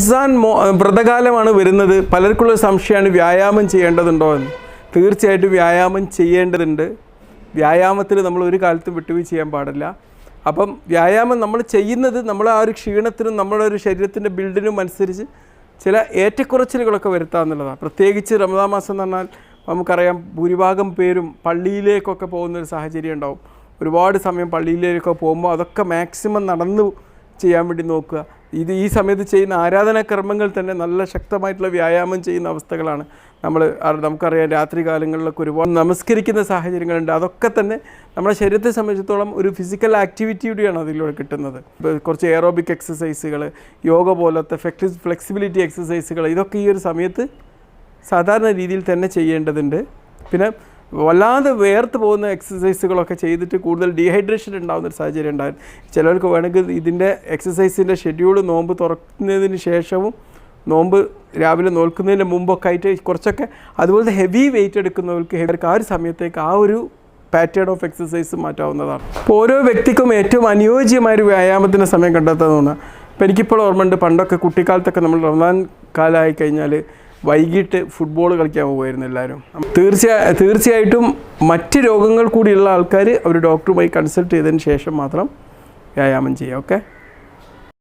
റംസാൻ മോ വ്രതകാലമാണ് വരുന്നത്. പലർക്കുള്ള സംശയമാണ് വ്യായാമം ചെയ്യേണ്ടതുണ്ടോ എന്ന്. തീർച്ചയായിട്ടും വ്യായാമം ചെയ്യേണ്ടതുണ്ട്. വ്യായാമത്തിൽ നമ്മൾ ഒരു കാലത്തും വിട്ടുവീഴ്ച ചെയ്യാൻ പാടില്ല. അപ്പം വ്യായാമം നമ്മൾ ചെയ്യുന്നത് നമ്മൾ ആ ഒരു ക്ഷീണത്തിനും നമ്മുടെ ഒരു ശരീരത്തിന്റെ ബിൽഡിനും അനുസരിച്ച് ചില ഏറ്റക്കുറച്ചിലുകളൊക്കെ വരുത്താമെന്നുള്ളതാണ് പ്രത്യേകിച്ച് റമദാൻ മാസം എന്ന് പറഞ്ഞാൽ നമുക്കറിയാം ഭൂരിഭാഗം പേരും പള്ളിയിലേക്കൊക്കെ പോകുന്ന ഒരു സാഹചര്യം ഉണ്ടാവും. ഒരുപാട് സമയം പള്ളിയിലേക്കൊക്കെ പോകുമ്പോൾ അതൊക്കെ മാക്സിമം നടന്നു ചെയ്യാൻ വേണ്ടി നോക്കുക. ഇത് ഈ സമയത്ത് ചെയ്യുന്ന ആരാധനാ കർമ്മങ്ങൾ തന്നെ നല്ല ശക്തമായിട്ടുള്ള വ്യായാമം ചെയ്യുന്ന അവസ്ഥകളാണ്. നമ്മൾ നമുക്കറിയാം രാത്രി കാലങ്ങളിലൊക്കെ ഒരുപാട് നമസ്കരിക്കുന്ന സാഹചര്യങ്ങളുണ്ട്. അതൊക്കെ തന്നെ നമ്മുടെ ശരീരത്തെ സംബന്ധിച്ചിടത്തോളം ഒരു ഫിസിക്കൽ ആക്ടിവിറ്റിയുടെയാണ് അതിലൂടെ കിട്ടുന്നത്. കുറച്ച് എയറോബിക് എക്സസൈസുകൾ യോഗ പോലത്തെ ഫ്ലെക്സി ഫ്ലെക്സിബിലിറ്റി എക്സസൈസുകൾ ഇതൊക്കെ ഈ ഒരു സമയത്ത് സാധാരണ രീതിയിൽ തന്നെ ചെയ്യേണ്ടതുണ്ട്. പിന്നെ വല്ലാതെ വേർത്ത് പോകുന്ന എക്സസൈസുകളൊക്കെ ചെയ്തിട്ട് കൂടുതൽ ഡീഹൈഡ്രേഷൻ ഉണ്ടാകുന്ന ഒരു സാഹചര്യം ഉണ്ടായിരുന്നു ചിലർക്ക് വേണമെങ്കിൽ ഇതിന്റെ എക്സസൈസിന്റെ ഷെഡ്യൂൾ നോമ്പ് തുറക്കുന്നതിന് ശേഷവും നോമ്പ് രാവിലെ നോൽക്കുന്നതിന് മുമ്പൊക്കെ ആയിട്ട് കുറച്ചൊക്കെ അതുപോലെ ഹെവി വെയിറ്റ് എടുക്കുന്നവർക്ക് ഹെവർക്ക് ആ ഒരു സമയത്തേക്ക് ആ ഒരു പാറ്റേൺ ഓഫ് എക്സസൈസ് മാറ്റാവുന്നതാണ്. ഓരോ വ്യക്തിക്കും ഏറ്റവും അനുയോജ്യമായ ഒരു വ്യായാമത്തിന്റെ സമയം കണ്ടെത്തുന്നതാണ്. അപ്പോൾ എനിക്കിപ്പോൾ ഓർമ്മയുണ്ട് പണ്ടൊക്കെ കുട്ടിക്കാലത്തൊക്കെ നമ്മൾ റമദാൻ കാലമായി കഴിഞ്ഞാൽ വൈകിട്ട് ഫുട്ബോൾ കളിക്കാൻ പോകുമായിരുന്നു എല്ലാവരും. തീർച്ചയായും തീർച്ചയായിട്ടും മറ്റ് രോഗങ്ങൾ കൂടിയുള്ള ആൾക്കാർ അവർ ഡോക്ടറുമായി കൺസൾട്ട് ചെയ്തതിന് ശേഷം മാത്രം വ്യായാമം ചെയ്യുക ഓക്കെ